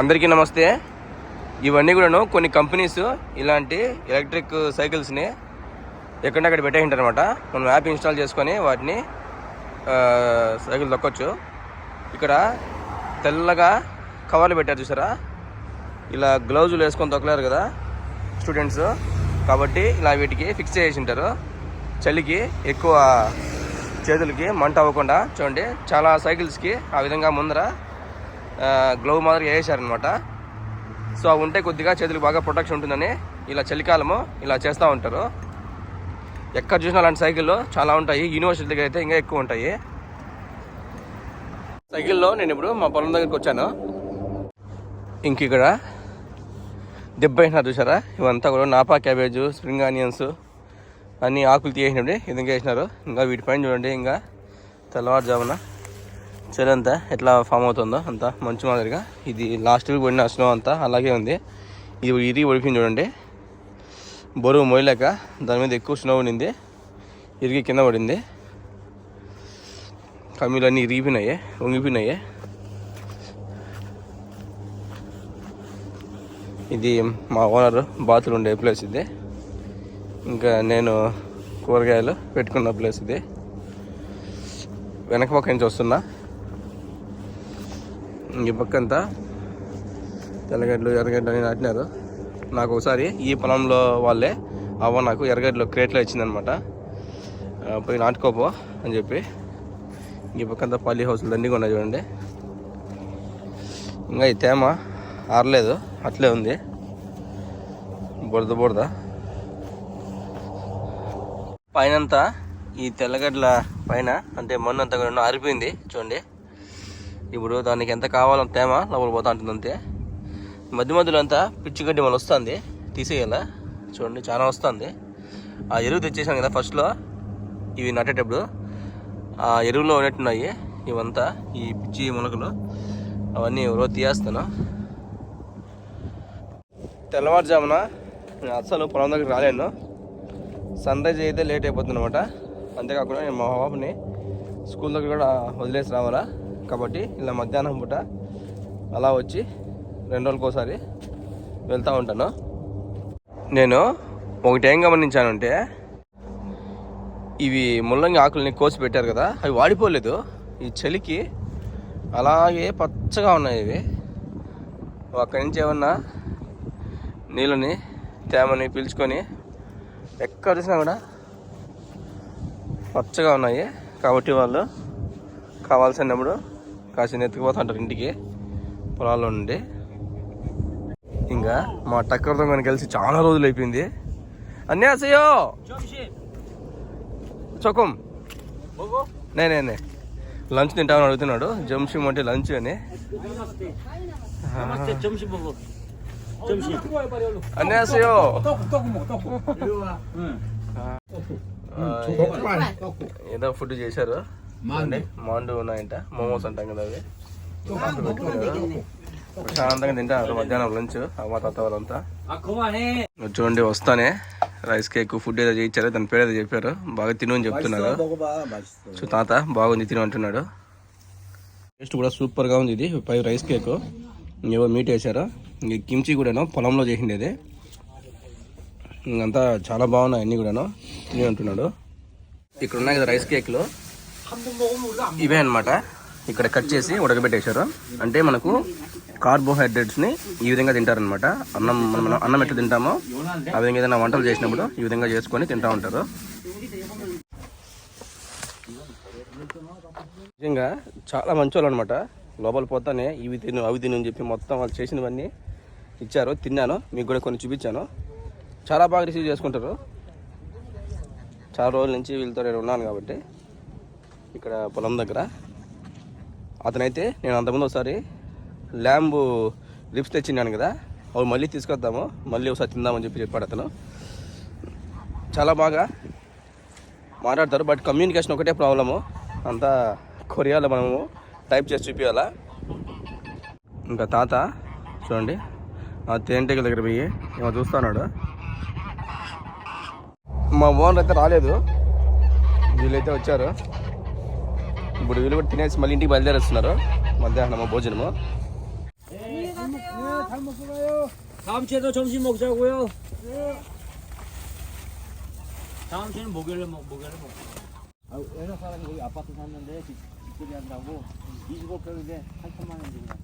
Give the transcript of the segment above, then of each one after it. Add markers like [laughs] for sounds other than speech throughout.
అందరికీ నమస్తే. ఇవన్నీ కూడాను కొన్ని కంపెనీస్ ఇలాంటి ఎలక్ట్రిక్ సైకిల్స్ని ఎక్కడక్కడ అక్కడ అనమాట మనం యాప్ ఇన్స్టాల్ చేసుకొని వాటిని సైకిల్ తొక్కొచ్చు. ఇక్కడ తెల్లగా కవర్లు పెట్టారు చూసారా? ఇలా గ్లౌజులు వేసుకొని తొక్కలేరు కదా స్టూడెంట్స్ కాబట్టి ఇలా వీటికి ఫిక్స్ చేసి ఉంటారు చలికి ఎక్కువ చేతులకి మంట అవ్వకుండా చూడండి చాలా సైకిల్స్కి ఆ విధంగా ముందర గ్లౌ మాదిరిగా వేసారనమాట సో అవి ఉంటే కొద్దిగా చేతులకు బాగా ప్రొటెక్షన్ ఉంటుందని ఇలా చలికాలము ఇలా చేస్తూ ఉంటారు. ఎక్కడ చూసినా అలాంటి సైకిళ్ళు చాలా ఉంటాయి. యూనివర్సిటీ దగ్గర అయితే ఇంకా ఎక్కువ ఉంటాయి. సైకిల్లో నేను ఇప్పుడు మా పొలం దగ్గరికి వచ్చాను. ఇంక ఇక్కడ దెబ్బ వేసినారు చూసారా? ఇవంతా కూడా నాపా క్యాబేజు స్ప్రింగ్ ఆనియన్స్ అన్నీ ఆకులు తీసేసినప్పుడు ఇదంగా వేసినారు. ఇంకా వీటిపైన చూడండి ఇంకా తెల్లవారుజామున చలి అంతా ఎట్లా ఫామ్ అవుతుందో అంతా మంచు మాదిరిగా. ఇది లాస్ట్ వీక్ పడిన స్నో అంతా అలాగే ఉంది. ఇది ఇరిగి పడిపోయింది చూడండి. బరువు మోయలేక దాని మీద ఎక్కువ స్నో ఉండింది. ఇరిగి కింద పడింది. కమ్మీలు అన్నీ ఇరిగిపోయినాయి వంగిపోయినాయి. ఇది మా ఓనర్ బాతులు ఉండే ప్లేస్ ఇది. ఇంకా నేను కూరగాయలు పెట్టుకున్న ప్లేస్ ఇది. వెనక పక్క నుంచి వస్తున్నా. ఈ పక్క అంతా తెల్లగడ్డలు ఎర్రగడ్డలు అని నాటినారు. నాకు ఒకసారి ఈ పొలంలో వాళ్ళే అవ్వ నాకు ఎర్రగడ్డలు క్రేట్లో ఇచ్చిందనమాట. పోయి నాటుకోపో అని చెప్పి ఈ పక్క అంతా పల్లి హౌస్లు అన్నీ ఉన్నాయి చూడండి. ఇంకా ఈ తేమ ఆరలేదు అట్లే ఉంది. బురద బురద. పైనంతా ఈ తెల్లగడ్డల పైన అంటే మన్ను కూడా ఆరిపోయింది చూడండి. ఇప్పుడు దానికి ఎంత కావాలో తేమ? లోపల పోతా ఉంటుంది అంతే. మధ్య మధ్యలో అంతా పిచ్చి గడ్డి మళ్ళీ వస్తుంది. తీసేయాలా. చూడండి చాలా వస్తుంది. ఆ ఎరువు తెచ్చేసాను కదా ఫస్ట్లో. ఇవి నాటేటప్పుడు. ఆ ఎరువులో ఉన్నట్టున్నాయి. ఇవంతా ఈ పిచ్చి మొలకలు అవన్నీ రోజు తీయేస్తాను. తెల్లవారుజామున నేను అస్సలు పొలం దగ్గరికి రాలేను. సన్ రైజ్ అయితే లేట్ అయిపోతుంది అనమాట అంతేకాకుండా నేను మా బాబుని స్కూల్ దగ్గర కూడా వదిలేసి రావాలా. కాబట్టి ఇలా మధ్యాహ్నం పూట అలా వచ్చి రెండు రోజులకోసారి వెళ్తూ ఉంటాను. నేను ఒకటి ఏం గమనించానంటే ఇవి ముల్లంగి ఆకులని కోసి పెట్టారు కదా అవి వాడిపోలేదు. ఈ చలికి అలాగే పచ్చగా ఉన్నాయి ఇవి. అక్కడి నుంచి ఏమన్నా నీళ్ళని తేమని పీల్చుకొని ఎక్కడ చూసినా కూడా పచ్చగా ఉన్నాయి. కాబట్టి వాళ్ళు కావాల్సినప్పుడు కాసిన ఎత్తుకుపోతుంటారు ఇంటికి. పొలాల్లో నుండి ఇంకా మా టక్కర్తో కానీ కలిసి చాలా రోజులు అయిపోయింది. అన్యాసయో చొకం నేనే లంచ్ తింటామని అడుగుతున్నాడు. జంషిమ్ అంటే లంచ్ అని. అన్యాసయో ఏదో ఫుడ్ చేశారు. మాండు. ఉన్నాయంట. మోమోస్ అంటాం కదా అవి. ప్రశాంతంగా తింటారు మధ్యాహ్నం లంచ్ అమ్మ తాత వాళ్ళంతా. చూడండి వస్తానే. రైస్ కేక్ ఫుడ్ ఏదో చేయించారు. దాని పేరు ఏదో చెప్పారు. బాగా తిను అని చెప్తున్నారు. సో తాత బాగుంది తిను అంటున్నాడు. టేస్ట్ కూడా సూపర్గా ఉంది ఇది. Pie rice cake. ఏవో మీట్ వేసారు ఇంక కిమ్చి కూడాను పొలంలో చేసింది అది ఇంకంతా చాలా బాగున్నాయి అన్నీ కూడాను. తిని అంటున్నాడు. ఇక్కడ ఉన్నాయి కదా రైస్ కేక్లో. ఇవే అనమాట ఇక్కడ కట్ చేసి ఉడకబెట్టేశారు. అంటే మనకు కార్బోహైడ్రేట్స్ని ఈ విధంగా తింటారనమాట అన్నం మనం అన్నం ఎట్లా తింటామో ఆ విధంగా ఏదైనా వంటలు చేసినప్పుడు ఈ విధంగా చేసుకొని తింటూ ఉంటారు. నిజంగా చాలా మంచోళ్ళు అనమాట లోపల పోతానే ఇవి తిను అవి తిను అని చెప్పి మొత్తం వాళ్ళు చేసినవన్నీ ఇచ్చారు తిన్నాను. మీకు కూడా కొన్ని చూపించాను. చాలా బాగా రిసీవ్ చేసుకుంటారు. చాలా రోజుల నుంచి వీళ్ళతో నేను ఉన్నాను కాబట్టి. ఇక్కడ పొలం దగ్గర. అతనైతే నేను అంతకుముందు ఒకసారి ల్యాంబు లిప్స్ తెచ్చినాను కదా అవి మళ్ళీ తీసుకొద్దాము మళ్ళీ ఒకసారి తిందామని చెప్పి చెప్పాడు అతను. చాలా బాగా మాట్లాడతారు బట్ కమ్యూనికేషన్ ఒకటే ప్రాబ్లము. అంతా కొరియాలో మనము టైప్ చేసి చూపించాలా ఇంకా తాత చూడండి ఆ తేనెటీగల దగ్గర పోయి ఏమో చూస్తున్నాడు. మా ఓనర్ అయితే రాలేదు. వీళ్ళైతే వచ్చారు. ఇప్పుడు వీళ్ళు కూడా తినేసి మళ్ళీ ఇంటికి బయలుదేరేస్తున్నారు మధ్యాహ్నం భోజనము 잘 먹고 가요. 다음 주에도 점심 먹자고요. 다음 주에는 목요일에 먹 목요일에 먹고. 아, 외국 사람이 거기 아파트 샀는데 집- 집들이 한다고 25평인데 8천만 원 주고 났어.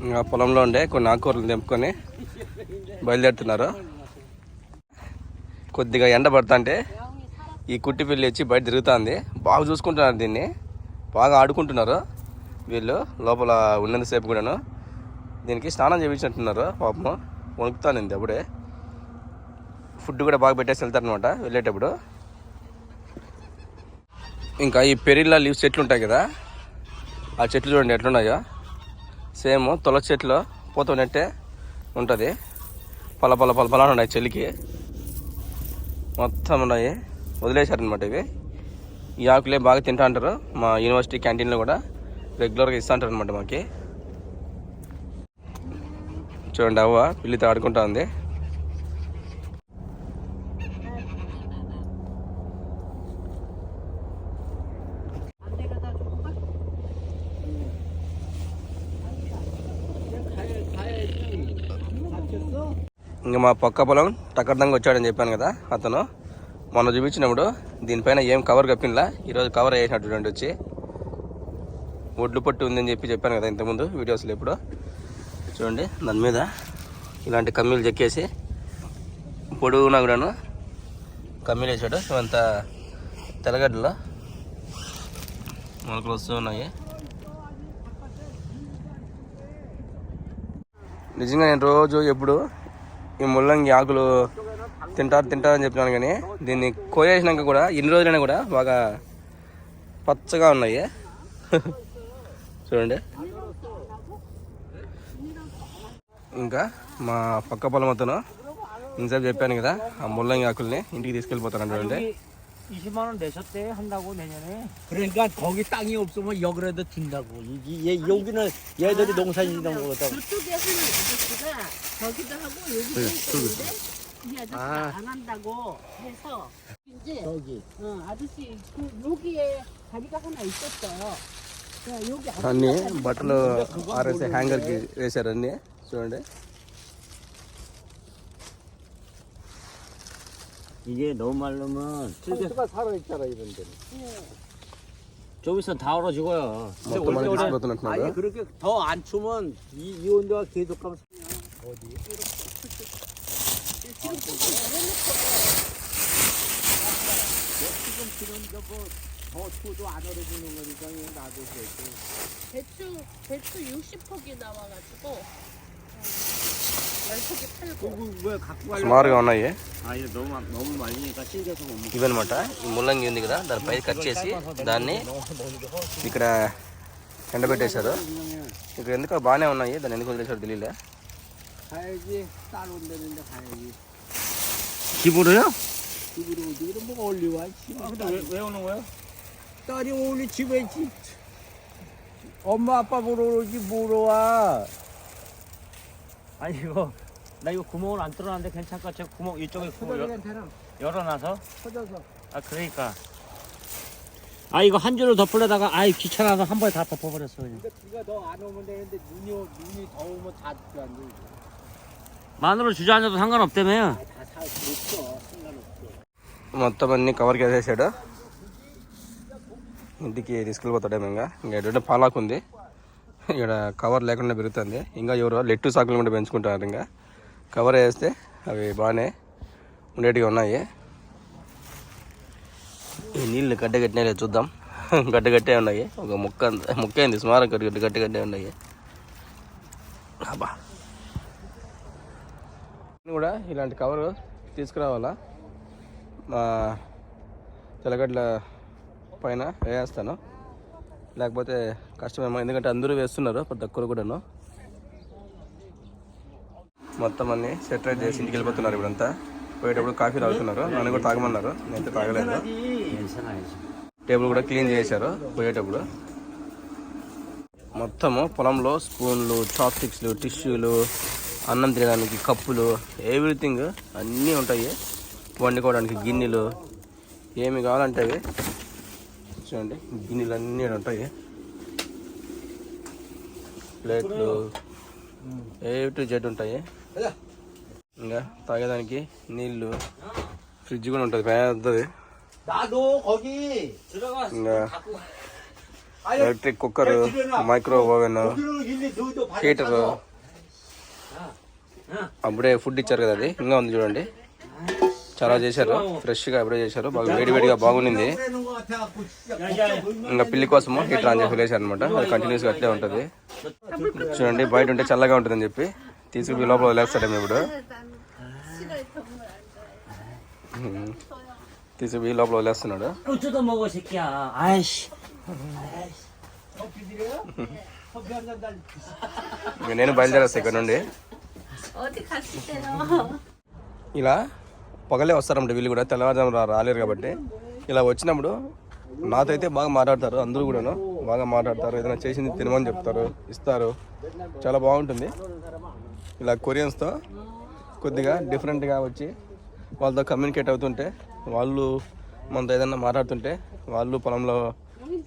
ఇంకా పొలంలో ఉండే కొన్ని ఆకుకూరలు తెంపుకొని బయలుదేరుతున్నారు కొద్దిగా ఎండ పడుతుంటే ఈ కుట్టి పిల్లి వచ్చి బయట తిరుగుతుంది బాగా చూసుకుంటున్నారు దీన్ని బాగా ఆడుకుంటున్నారు వీళ్ళు లోపల ఉన్నంతసేపు కూడాను. దీనికి స్నానం చేయించినట్టున్నారు పాపం వణుకుతానింది అప్పుడే. ఫుడ్ కూడా బాగా పెట్టేసి వెళ్తారనమాట వెళ్ళేటప్పుడు. ఇంకా ఈ పెరిల్లా లీవ్స్ చెట్లు ఉంటాయి కదా ఆ చెట్లు చూడండి ఎట్లున్నాయో. సేమ్ తులసి చెట్లు పోతున్నట్టే ఉంటుంది. పల పల పల పల ఉన్నాయి చెలికి మొత్తం ఉన్నాయి. వదిలేశారనమాట ఇవి. ఈ ఆకులే బాగా తింటా అంటారు. మా యూనివర్సిటీ క్యాంటీన్లో కూడా రెగ్యులర్గా ఇస్తూ అంటారు అనమాట మాకి. చూడండి అవ్వ పిల్లితో ఆడుకుంటా ఉంది. ఇంకా మా పక్క పొలం టక్కడంగా వచ్చాడని చెప్పాను కదా అతను. మొన్న చూపించినప్పుడు దీనిపైన ఏం కవర్ కప్పినలా ఈరోజు కవర్ వేసినటువంటి వచ్చి ఒడ్లు పట్టు ఉందని చెప్పి చెప్పాను కదా ఇంతకుముందు వీడియోస్లో ఎప్పుడు. చూడండి దాని మీద ఇలాంటి కమ్మీలు చెక్కేసి పొడుగునా కూడాను కమ్మీలు వేసాడు. ఇవంతా తెల్లగడ్డలో మొలకలు వస్తూ ఉన్నాయి. నిజంగా నేను రోజు ఎప్పుడు ఈ ముల్లంగి ఆకులు తింటారు తింటారని చెప్పినాను కానీ దీన్ని కోయేసినాక కూడా ఎన్ని రోజులైనా కూడా బాగా పచ్చగా ఉన్నాయి [laughs] చూడండి ఇంకా మా పక్క పొలం అతను ఇంతసేపు చెప్పాను కదా ఆ ముల్లంగి ఆకుల్ని ఇంటికి తీసుకెళ్ళిపోతాను చూడండి 20만 원 내셨대 한다고 내년에. 그러니까 거기 땅이 없으면 여기라도 든다고. 이, 얘, 여기는 얘들이 농사 짓는 거거든. 저쪽에 하는 아저씨가 저기도 하고 여기도 있었는데 이 아저씨가 아. 안 한다고 해서 이제 여기. 어, 아저씨 그 여기에 다리가 하나 있었어요. 그러니까 여기 అన్ని 아저씨가 బట్టలు ఆరేసే హ్యాంగర్కి వేశారు అన్ని చూడండి 이게 너무 말르면 수가 살아있잖아 이런 데는 좀 있으면 다 얼어지고요. 근데 మొత్తం 올겨울에 తీసుకుపోతున్నట్టున్నారు 아니 그렇게 더 안 추면 이, 이 온도가 계속 가면 지금 지금 저거 더 추워도 안 얼어지는 거니까 이거 놔두세요 대추 대추 60폭이 나와가지고 어, 10폭이 팔고 그거 왜 갖고 가려고 సుమారుగా ఉన్నాయి 아 이거 너무 너무 말리니까 찔겨서 못 먹어. ఇవన్నమాట ఈ ముల్లంగి ఉంది కదా దాని పై కట్ చేసి దాన్ని ఇక్కడ ఎండబెట్టేశారు ఇక్కడ ఎందుకో బాగానే ఉన్నాయి దాన్ని ఎందుకు వదిలేశారు తెలియలే 가야지 딸 온다는데 가야지 집으로요? 집으로 어디로 뭐 올리와 씨. 근데 왜, 왜 오는 거예요? 딸이 오늘 집에 있지 엄마 아빠 보러 오지 뭐로 와 아니 이거 나 이거 구멍을 안 뚫어놨는데 괜찮을까? 저 구멍 이쪽에 구멍 열, 괜찮아 열어놔서 터져서 아 그러니까 아 이거 한 줄을 덮으려다가 아이 귀찮아서 한 번에 다 덮어버렸어 그냥 근데 비가 더 안 오면 되는데 눈이 오- 눈이 더우면 다 죽게 안 돼. 마늘을 주저앉아도 상관없다며요 다다 됐어 상관없어. మొత్తం అన్ని కవర్కి వేసేసాడు ఇంటికి తీసుకెళ్ళిపోతాడేమో ఇంకా ఇంకా ఎటువంటి పాలాకు ఉంది ఇక్కడ కవర్ లేకుండా పెరుగుతుంది ఇంకా ఎవరో లెట్టు సాకులు కూడా పెంచుకుంటారు ఇంకా కవర్ వేస్తే అవి బాగానే ఉండేటివి ఉన్నాయి ఈ నీళ్ళు గడ్డ కట్టినా లేదు చూద్దాం గడ్డ కట్టే ఉన్నాయి ఒక ముక్క అంత- ముక్క అయింది సుమారు గడ్డ గడ్డ గడ్డ గడ్డే ఉన్నాయి అబ్బా నేను కూడా ఇలాంటి కవరు తీసుకురావాలా? మా తెలగడ్ల పైన వేస్తాను లేకపోతే కష్టమేమో ఎందుకంటే అందరూ వేస్తున్నారు ప్రతి ఒక్కరు కూడాను. మొత్తం అన్ని సెటరేట్ చేసి ఇంటికి వెళ్ళిపోతున్నారు ఇప్పుడంతా. పోయేటప్పుడు కాఫీ తాగుతున్నారు నన్ను కూడా తాగమన్నారు నేనైతే తాగలేదు. టేబుల్ కూడా క్లీన్ చేశారు పోయేటప్పుడు. మొత్తము పొలంలో స్పూన్లు చాప్స్టిక్స్లు టిష్యూలు అన్నం తినడానికి కప్పులు ఎవ్రీథింగ్ అన్నీ ఉంటాయి. వండుకోవడానికి గిన్నెలు ఏమి కావాలంటే అవి. చూడండి గిన్నెలు అన్నీ ఉంటాయి. ప్లేట్లు ఏ టు జెడ్ ఉంటాయి. ఇంకా తాగేదానికి నీళ్ళు ఫ్రిడ్జ్ కూడా ఉంటుంది పెద్దది. ఇంకా electric cooker micro oven heater. అప్పుడే ఫుడ్ ఇచ్చారు కదా అది. ఇంకా ఉంది చూడండి. చాలా చేశారు. ఫ్రెష్గా అప్పుడే చేశారు. బాగా వేడి వేడిగా బాగుండింది. ఇంకా పిల్లి కోసము హీటర్ ఆన్ చేసి వేసారు అనమాట అది కంటిన్యూస్గా అట్లే ఉంటుంది. చూడండి బయట ఉంటే చల్లగా ఉంటుందని చెప్పి తీసుకుపోయి లోపల వదిలేస్తాడేమో ఇప్పుడు. తీసుకుపోయి లోపల వదిలేస్తున్నాడు. నేను బయలుదేరేస్తా ఇక్కడ నుండి. 어디 갔을 때는 ఇలా పగలే వస్తారంట వీళ్ళు కూడా తెల్లవారుజాము రా రాలేరు కాబట్టి ఇలా వచ్చినప్పుడు నాతో అయితే బాగా మాట్లాడతారు అందరూ కూడాను బాగా మాట్లాడతారు ఏదైనా చేసింది తినమని చెప్తారు ఇస్తారు చాలా బాగుంటుంది ఇలా కొరియన్స్తో కొద్దిగా డిఫరెంట్గా వచ్చి వాళ్ళతో కమ్యూనికేట్ అవుతుంటే వాళ్ళు మనతో ఏదైనా మాట్లాడుతుంటే వాళ్ళు పొలంలో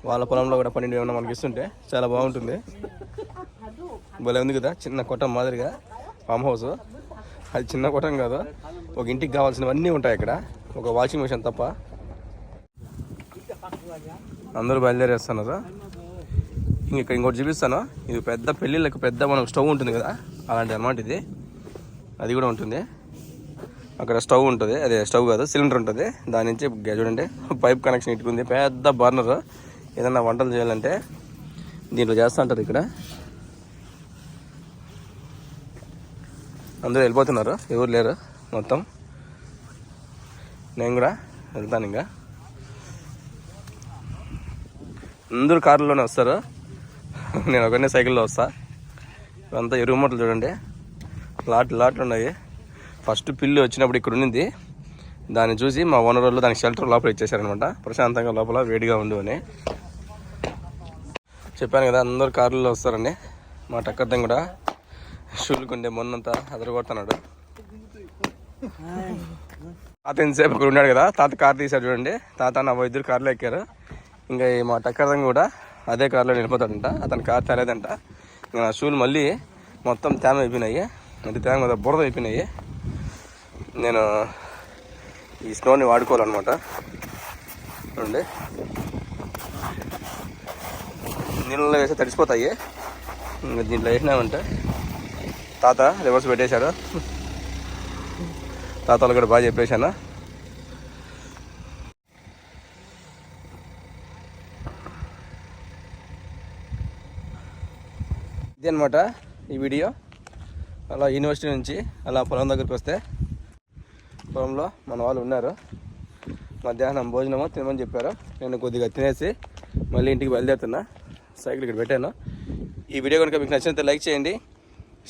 వాళ్ళ పొలంలో కూడా పన్నెండు ఏమైనా మనకి ఇస్తుంటే చాలా బాగుంటుంది భలే ఉంది కదా చిన్న కొట్టం మాదిరిగా Farm house. అది చిన్న కొట్టం కాదు. ఒక ఇంటికి కావాల్సినవన్నీ ఉంటాయి ఇక్కడ ఒక వాషింగ్ మిషన్ తప్ప. అందరూ బయలుదేరేస్తున్నారు. ఇంక ఇంకోటి చూపిస్తాను. ఇది పెద్ద పెళ్ళిళ్ళకి పెద్ద మనం స్టవ్ ఉంటుంది కదా అలాంటి అనమాట ఇది. అది కూడా ఉంటుంది. అక్కడ స్టవ్ ఉంటుంది. అదే స్టవ్ కాదు సిలిండర్ ఉంటుంది. దాని నుంచి చూడండి పైప్ కనెక్షన్ ఇట్టుకుంది పెద్ద బర్నర్. ఏదన్నా వంటలు చేయాలంటే దీంట్లో చేస్తూ ఉంటారు ఇక్కడ. అందరూ వెళ్ళిపోతున్నారు. ఎవరు లేరు. మొత్తం. నేను కూడా వెళ్తాను ఇంకా. అందరూ కార్లోనే వస్తారు. నేను ఒకనే సైకిల్లో వస్తా. ఇవంతా ఎరువు మూటలు చూడండి. లాట్లు లాట్లు ఉన్నాయి. ఫస్ట్ పిల్లి వచ్చినప్పుడు ఇక్కడ ఉండింది. దాన్ని చూసి మా ఓనర్ వాళ్ళు దానికి షెల్టర్ లోపల ఇచ్చేసారనమాట ప్రశాంతంగా లోపల వేడిగా ఉండు అని. చెప్పాను కదా అందరు కార్లలో వస్తారండి మా టక్కర్దం కూడా షూలుకుండే మొన్నంతా అదరగొడుతున్నాడు. తాత ఎంతసేపు అక్కడ ఉన్నాడు కదా తాత కార్ తీశాడు చూడండి. తాత నా ఇద్దరు కార్లో ఎక్కారు. ఇంకా మా టక్కర్దం కూడా అదే కార్లో నిలిపోతాడంట అతని కార్ తేలేదంట. ఇంకా నా షూలు మళ్ళీ మొత్తం తేమ అయిపోయినాయి. అంటే తేమ కదా బురద అయిపోయినాయి. నేను ఈ స్నోని వాడుకోవాలన్నమాట. చూడండి. నీళ్ళలో వేస్తే తడిసిపోతాయి. ఇంకా దీంట్లో వేసినామంటే తాత రివర్స్ పెట్టేశాడు తాతలు కూడా బాగా చెప్పేశాను. ఇది అనమాట ఈ వీడియో. అలా యూనివర్సిటీ నుంచి అలా పొలం దగ్గరికి వస్తే పొలంలో మన వాళ్ళు ఉన్నారు. మధ్యాహ్నం భోజనము తినమని చెప్పారు. నేను కొద్దిగా తినేసి మళ్ళీ ఇంటికి బయలుదేరుతున్నా. సైకిల్ ఇక్కడ పెట్టాను. ఈ వీడియో కనుక మీకు నచ్చినంత లైక్ చేయండి.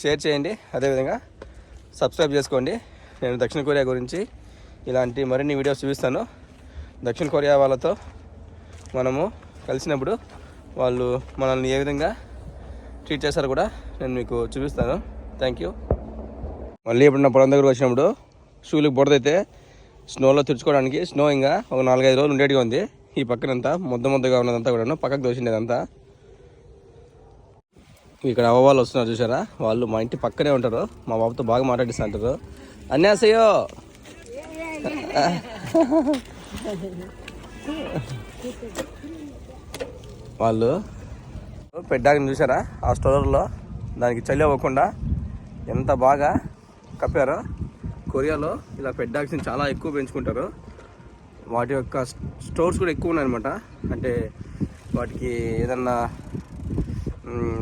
షేర్ చేయండి. అదేవిధంగా సబ్స్క్రైబ్ చేసుకోండి. నేను దక్షిణ కొరియా గురించి ఇలాంటి మరిన్ని వీడియోస్ చూపిస్తాను. దక్షిణ కొరియా వాళ్ళతో మనము కలిసినప్పుడు వాళ్ళు మనల్ని ఏ విధంగా ట్రీట్ చేస్తారో కూడా నేను మీకు చూపిస్తాను. థ్యాంక్ యూ మళ్ళీ ఎప్పుడు నా పొలం దగ్గరకు వచ్చినప్పుడు షూలకు బుడదైతే స్నోలో తుడుచుకోవడానికి స్నో ఇంకా ఒక నాలుగైదు రోజులు ఉండేటిగా ఉంది. ఈ పక్కనంతా ముద్ద ముద్దగా ఉన్నదంతా కూడా పక్కకు దోషిండేదంతా ఇక్కడ అవ్వ వాళ్ళు వస్తున్నారు చూసారా వాళ్ళు మా ఇంటి పక్కనే ఉంటారు. మా బాబుతో బాగా మాట్లాడిస్తుంటారు అన్యాసయ్యో! వాళ్ళు పెట్టాకని చూసారా ఆ స్టోర్లో దానికి చలి అవ్వకుండా ఎంత బాగా కప్పారో కొరియాలో ఇలా పెడ్డాక్స్ని చాలా ఎక్కువ పెంచుకుంటారు. వాటి యొక్క స్టోర్స్ కూడా ఎక్కువ ఉన్నాయన్నమాట. అంటే వాటికి ఏదన్నా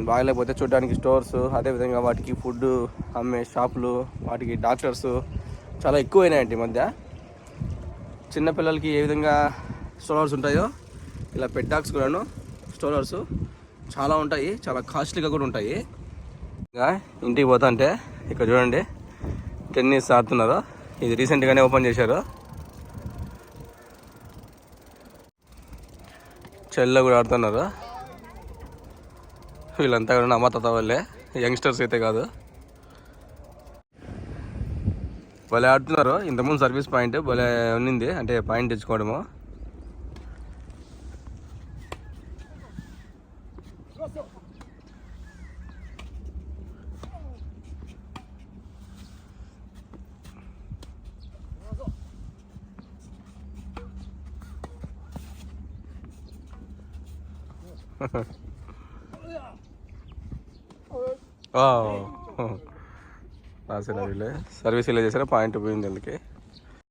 బాగలేకపోతే చూడడానికి స్టోర్స్ అదేవిధంగా వాటికి ఫుడ్ అమ్మే షాపులు వాటికి డాక్టర్స్ చాలా ఎక్కువైనాయండి ఈ మధ్య. చిన్నపిల్లలకి ఏ విధంగా స్టోలర్స్ ఉంటాయో ఇలా పెట్ డాగ్స్ కూడాను స్టోలర్స్ చాలా ఉంటాయి చాలా కాస్ట్లీగా కూడా ఉంటాయి. ఇంకా ఇంటికి పోతా అంటే ఇక్కడ చూడండి టెన్నిస్ ఆడుతున్నారు. ఇది రీసెంట్గానే ఓపెన్ చేశారు. చెల్లో కూడా ఆడుతున్నారు. వీళ్ళంతా కూడా అమ్మ తాత వాళ్ళే. యంగ్స్టర్స్ అయితే కాదు. భలే ఆడుతున్నారు. ఇంతకుముందు సర్వీస్ పాయింట్ భలే ఉన్నింది. అంటే పాయింట్ తెచ్చుకోవడము. రాసిన వీళ్ళే సర్వీస్ ఇలా చేసారా పాయింట్ పోయింది అందుకే.